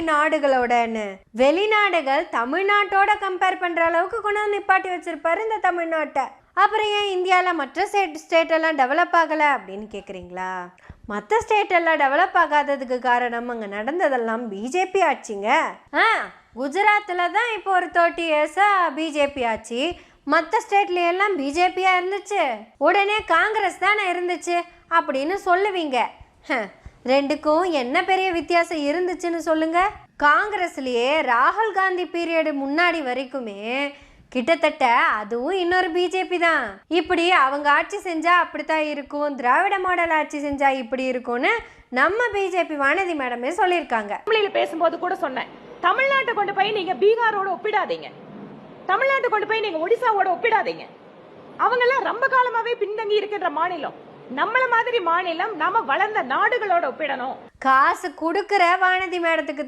வெளிநாடுகளோடன்னு வெளிநாடுகள் தமிழ்நாட்டோட கம்பேர் பண்ணுற அளவுக்கு கொண்டு வந்து நிப்பாட்டி வச்சிருப்பாரு இந்த தமிழ்நாட்டை. அப்புறம் ஏன் இந்தியாவில் மற்ற ஸ்டேட் ஸ்டேட் எல்லாம் டெவலப் ஆகலை அப்படின்னு கேட்குறீங்களா மற்ற ஸ்டேட் எல்லாம் டெவலப் ஆகாததுக்கு காரணம் அங்கே நடந்ததெல்லாம் பிஜேபி ஆட்சிங்க. ஆ குஜராத்தில் தான் இப்போ ஒரு தேர்ட்டி இயர்ஸாக பிஜேபி ஆச்சு. மற்ற ஸ்டேட்லையெல்லாம் பிஜேபியாக இருந்துச்சு. உடனே காங்கிரஸ் தானே இருந்துச்சு அப்படின்னு சொல்லுவீங்க. ரெண்டுக்கும் என்ன பெரிய வித்தியாசம் இருந்துச்சுன்னு சொல்லுங்க? காங்கிரஸ்லயே ராகுல் காந்தி பீரியடு முன்னாடி வரைக்குமே கிட்டத்தட்ட அதுவும் இன்னொரு பிஜேபி தான். இப்படி அவங்க ஆட்சி செஞ்சா அப்படித்தான் இருக்கும். திராவிட மாடல் ஆட்சி செஞ்சா இப்படி இருக்கும்னு நம்ம பிஜேபி வானதி மேடமே சொல்லியிருக்காங்க. தமிழில் பேசும்போது கூட சொன்னேன். தமிழ்நாட்டை கொண்டு போய் நீங்க பீகாரோட ஒப்பிடாதீங்க. தமிழ்நாட்டை கொண்டு போய் நீங்க ஒடிசாவோட ஒப்பிடாதீங்க. அவங்க எல்லாம் ரொம்ப காலமாவே பின்தங்கி இருக்கின்ற மாநிலம். நம்மள மாதிரி மாநிலம் நாம வளர்ந்த நாடுகளோட ஒப்பிடணும். காசு கொடுக்குற வானதி மேடத்துக்கு